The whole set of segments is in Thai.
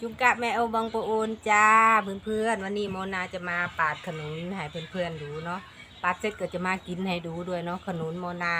จุงกะแม่เอาบังปะโอนจ้าเพื่อนๆวันนี้โมนาจะมาปาดขนุนให้เพื่อนๆดูเนาะปาดเสร็จก็จะมากินให้ดูด้วยเนาะขนุนโมนา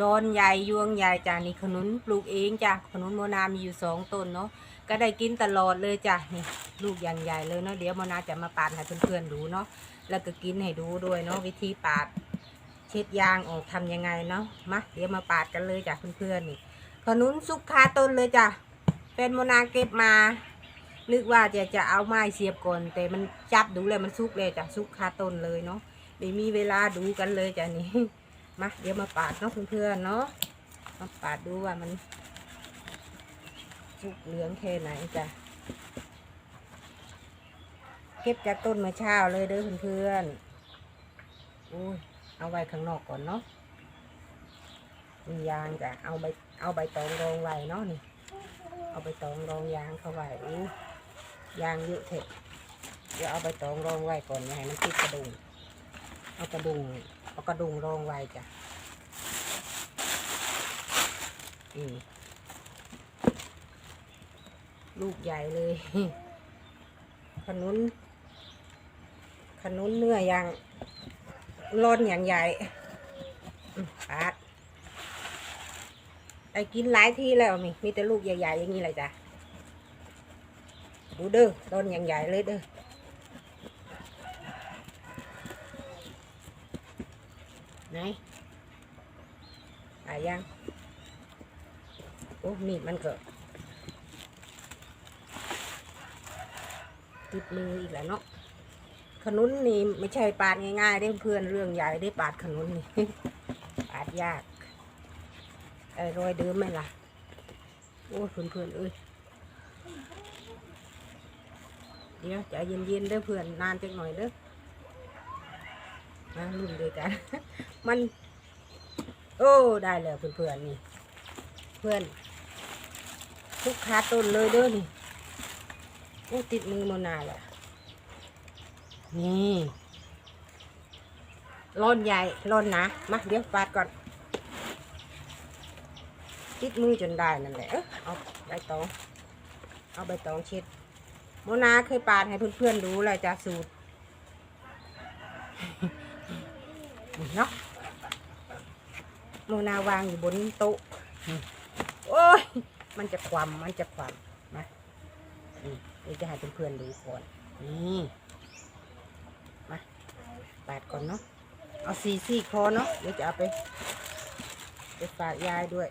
ร้อนใหญ่ยวงใหญ่จ้านี่ขนุนปลูกเองจ้ะขนุนโมนามีอยู่สองต้นเนาะก็ได้กินตลอดเลยจ้ะนี่ลูกอย่างใหญ่เลยเนาะเดี๋ยวโมนาจะมาปาดให้เพื่อนๆดูเนาะแล้วก็กินให้ดูด้วยเนาะวิธีปาดเช็ดยางออกทำยังไงเนาะมาเดี๋ยวมาปาดกันเลยจ้ะเพื่อนๆนี่ขนุนสุกคาต้นเลยจ้ะเป็นโมนาเก็บมา นึกว่าจะจะเอาไม้เสียบก่อน แต่มันจับดูเลยมันสุกเลยจ้ะสุกคาต้นเลยเนาะไม่มีเวลาดูกันเลยจ้ะนี่มาเดี๋ยวมาปาดเนาะเพื่อนๆเนาะมาปาดดูว่ามันสุกเหลืองแค่ไหนจ้ะเก็บจากต้นมาเช้าเลยเด้อเพื่อนๆอุ้ยเอาไว้ข้างนอกก่อนเนาะมียางจ้ะเอาใบเอาใบตองรองไว้เนาะนี่ เอาใบตองรองยางเข้าไว้อู้ ยางเยอะเถอะเดี๋ยวเอาใบตองรองไว้ก่อนอย่าให้มันติดกระดุงเอากระดุงเอากระดุงรองไว้จ้ะอืมลูกใหญ่เลย ขนุน ขนุนเนื้อยางร่อนอย่างใหญ่อืมปาดไอ้กินหลายที่แล้วมีมีแต่ลูกใหญ่ๆอย่างนี้เลยจ้ะ ดูเด้อต้นอย่างใหญ่เลยเด้อไหนตายยังโอ้มีดมันเก็ติดมืออีกแล้วเนาะขนุนนี่ไม่ใช่ปาดง่ายๆได้เพื่อนเรื่องใหญ่ได้ปาดขนุนนี่ปาดยากไอ้รอยเดิมไหมล่ะ โอ้เพื่อนเพื่อนๆเอ้ย เดี๋ยวใจเย็นๆเด้อเพื่อนนานจังหน่อยเด้อนะลุ่มเลยจ้ะมัน โอ้ได้แล้วเพื่อนๆนี่ เพื่อน ทุกขาต้นเลยเด้อนี่โอ้ติดมือมานานแล้วนี่ร่อนใหญ่ร่อนนะมาเดี๋ยวปาดก่อนติดมือจนได้นั่นแหละ เอาใบตอง เอาใบตองเช็ด มนาเคยปาดให้เพื่อนๆดูเลยจ้ะสูตรเนาะโมนาวางอยู่บนโต๊ะโอ้ย มันจะความมันจะความนะเดี๋ยวจะให้เพื่อนๆดูก่อนนี่มาปาดก่อนเนาะเอาสีซี่คอเนาะเดี๋ยวจะเอาไปไปฝากยายด้วย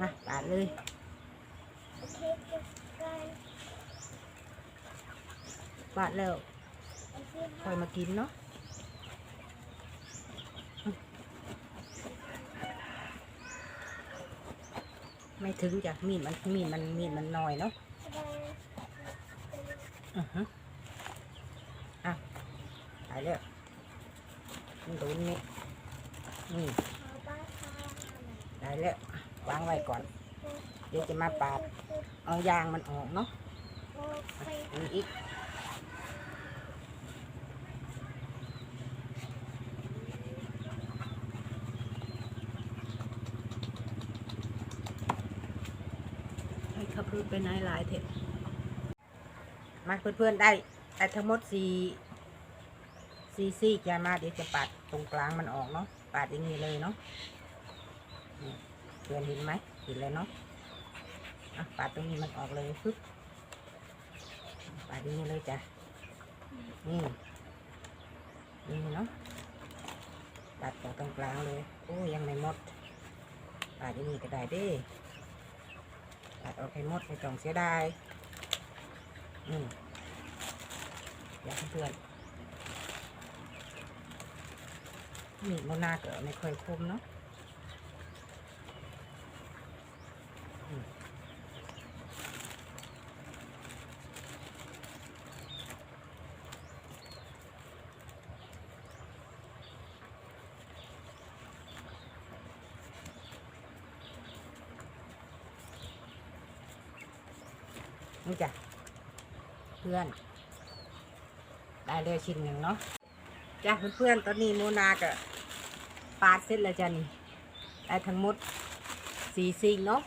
มาปาดเลย ปาดแล้วคอยมากินเนาะไม่ถึงจ้ะมีดมันมีดมันมีดมันน้อยเนาะอือฮึอะตายแล้วมันโดนนี่นี่ได้แล้ววางไว้ก่อน เดี๋ยวจะมาปาดเอายางมันออกเนาะอัน นี้อีกให้ขับรถไปไหนหลายเถอะมาเพื่อนๆได้แต่ทั้งหมดสี่สี่ซี่จะมาเดี๋ยวจะปาดตรงกลางมันออกเนาะปาดอย่างนี้เลยเนาะเพื่อนเห็นไหมเห็นเลยเนาะปาดตรงนี้มันออกเลยปึ๊บปาดอย่างนี้เลยจ้ะนี่นี่เนาะปาดตรงกลางเลยโอ้ยังไม่หมดปาดอย่างนี้ก็ได้ด้ ตัดออกให้หมดไม่ต้องเสียดายอืมอยากเพื่อนมีดโมนาเกิดไม่ค่อยคมเนาะ นี่จ้ะเพื่อน ได้เลยชิ้นหนึ่งเนาะจ้ะเพื่อนๆตอนนี้โมนาก็ปาดเสร็จแล้วจ้ะนี่ได้ทั้งหมดสี่ซิงเนาะ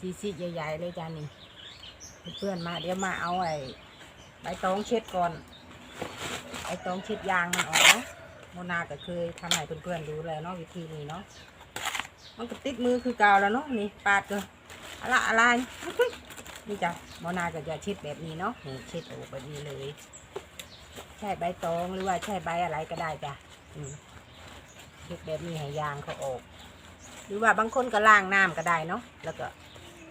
สี่ซิงใหญ่ๆเลยจ้ะนี่เพื่อนๆมาเดี๋ยวมาเอาไอ้ใบตองเช็ดก่อนใบตองเช็ดยางมันออกเนาะโมนาก็เคยทำให้เพื่อนๆดูแล้วเนาะวิธีนี้เนาะมันก็ติดมือคือเก่าแล้วเนาะนี่ปาดเลยอะไรอะไร นี่จ้ะโมนาก็จะเช็ดแบบนี้เนาะนี่เช็ดออกแบบนี้เลย ใช่ใบตองหรือว่าใช่ใบอะไรก็ได้จ้ะเช็ดแบบนี้ให้ยางเขาออก หรือว่าบางคนก็ล้างน้ำก็ได้เนาะแล้วก็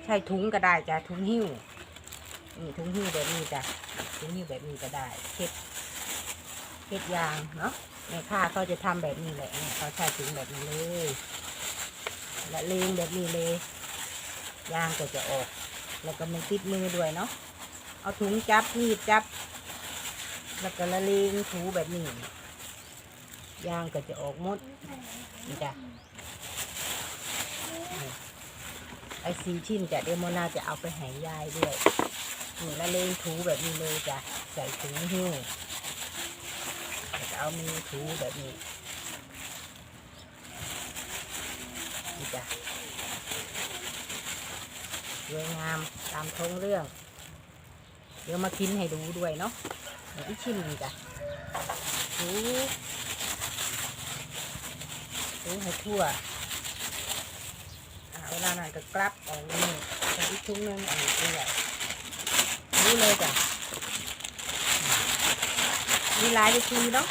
ใช้ถุงก็ได้จ้ะถุงหิ้วนี่ถุงหิ้วแบบนี้จ้ะถุงหิ้วแบบนี้ก็ได้เช็ดเช็ดยางเนาะแม่ค้าเขาจะทำแบบนี้แหละเนี่ยเขาใช้ถุงแบบนี้เลย และเลงแบบนี้เลย ยางก็จะออก แล้วก็ไม่ติดมือด้วยเนาะ เอาถุงจับมีดจับ แล้วก็ละเลงถูแบบนี้ ยางก็จะออกหมด นี่จ้ะไอซีชิ้นจะเดโมนาจะเอาไปใหายายด้วยนี่ละเลงถูแบบนี้เลยจ้ะ ใส่ถุงหิ้วแล้วก็เอามือถูแบบนี้ นี่จ้ะ สวยงามตามท้องเรื่อง เดี๋ยวมากินให้ดูด้วยเนาะนี่อีกชิ้นหนึงจ้ะถูถูให้ทั่วเวลานั้นก็กลับออกนี่ใส่อีกถุงหนึงอันนี้ด้วยนี่เลยจ้ะมีหลายวิธีเนาะ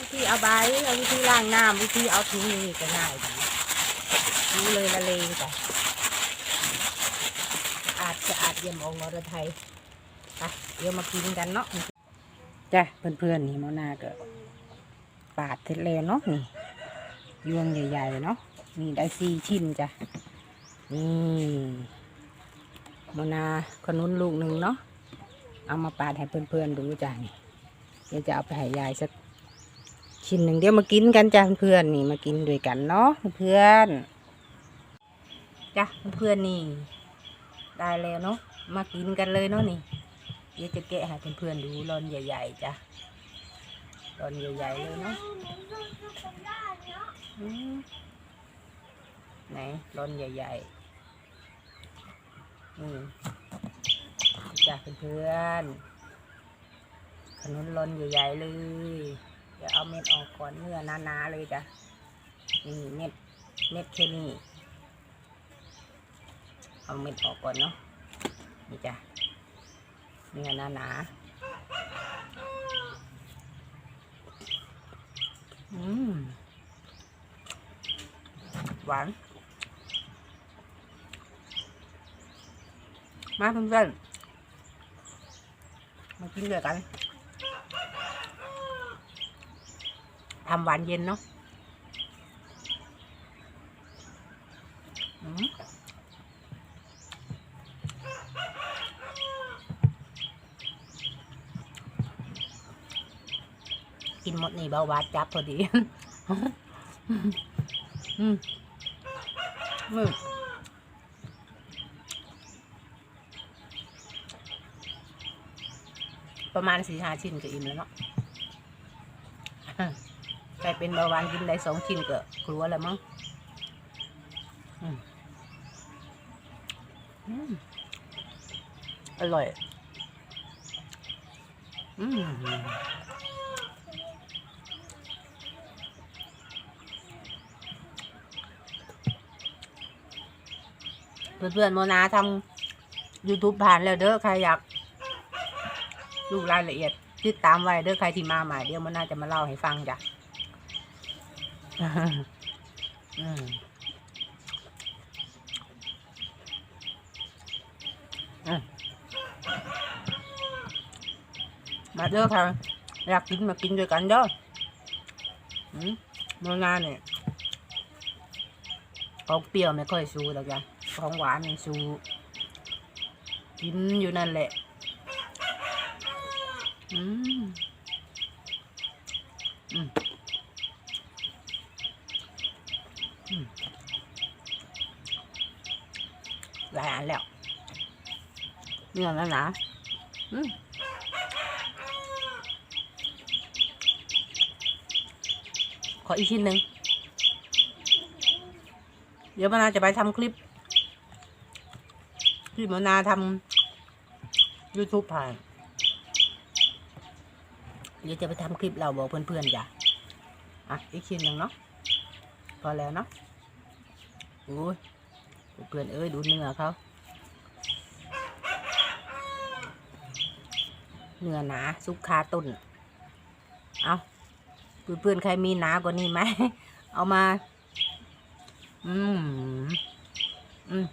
วิธีเอาใบเอาวิธีล้างน้ำวิธีเอาถุงนี่ก็ง่ายจ้ะนี่เลยละเลงจ้ะ จจะอาจเยี่ยมองอร์ไทยไปเดี๋ยวมากินกันเนาะจ้ะเพื่อนๆนี่มอนาก็ปาดเสร็จแล้วเนาะนี่ยวงใหญ่ๆเนาะนี่ได้สี่ชิ้นจ้ะนี่มะนาขนุนลูกหนึ่งเนาะเอามาปาดให้เพื่อนๆดูจ้ะนี่เดี๋ยวจะเอาไปให้ยายสักชิ้นหนึ่งเดี๋ยวมากินกันจ้ะเพื่อนๆนี่มากินด้วยกันเนาะเพื่อนจ้ะเพื่อนๆนี่ได้แล้วเนาะ มากินกันเลยเนาะนี่เดี๋ยวจะแกะให้เพื่อนๆดูรอนใหญ่ๆจ้ะรอนใหญ่ๆเลยเนาะไหนรอนใหญ่ๆอืมจ้ะเพื่อนๆขนุนรอนใหญ่ๆเลย เดี๋ยวเอาเม็ดออกก่อนเนื้อหนาๆเลยจ้ะนี่เม็ดเม็ดแค่นี้เอาเม็ดออกก่อนเนาะ นี่จ้ะเนื้อหนาๆอืมหวาน มาเพื่อนๆมากินด้วยกันทำหวานเย็นเนาะ นหมดนี่เบาหวานจับพอดีอืมอืมประมาณสี่ห้าชิ้นก็อิ่มแล้วเนาะใครเป็นเบาหวานกินได้สองชิ้นก็กลัวแล้วมั้งอืมอืมอร่อย อืม เพื่อนๆโมนาทำ YouTube ผ่านแล้วเด้อใครอยากดูรายละเอียดติดตามไว้เด้อใครที่มาใหม่เดี๋ยวโมนาจะมาเล่าให้ฟังจ้ะอืมอืมมาเด้อค่ะอยากกินมากินด้วยกันเด้ออืมโมนาเนี่ยของเปรี้ยวไม่ค่อยสู้หรอกจ้ะ ของหวานนี่สูกินอยู่นั่นแหละ อืม อืม อืมหลายอันแล้วเนื้อแล้วนะอืมขออีกชิ้นหนึ่ง เดี๋ยวมันน่าจะไปทำคลิป พี่มนาทำ YouTube ผ่าน เดี๋ยวจะไปทำคลิปเราบอกเพื่อนๆจ้ะอะ อีกชิ้นหนึ่งเนาะ พอแล้วเนาะโอ้ยเพื่อนเอ้ย ดูเนื้อเขา เนื้อหนาซุปคาตุนเอาเพื่อนๆ ใครมีหนากว่านี้ไหม เอามา อืม อืม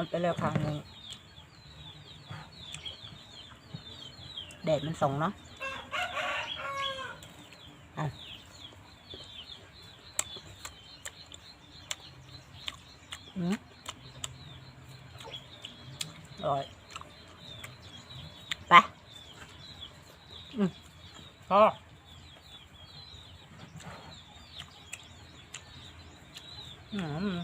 มันไปแล้วครั้งนึ่งแดดมันส่งเนาะอืมอร่อยไป อืมพอม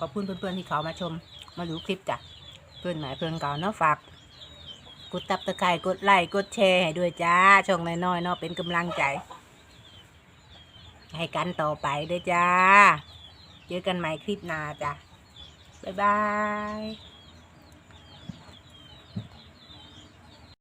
ขอบคุณเพื่อนๆที่เขามาชม มาดูคลิปจ้ะ เพื่อนใหนเพื่อนเก่าเนาะฝาก กดตับตะไคร่กดไลค์กดแชร์ให้ด้วยจ้า ช่องน้อยๆเนาะเป็นกำลังใจ ให้กันต่อไปด้วยจ้า เจอกันใหม่คลิปหน้าจ้ะ บ๊ายบาย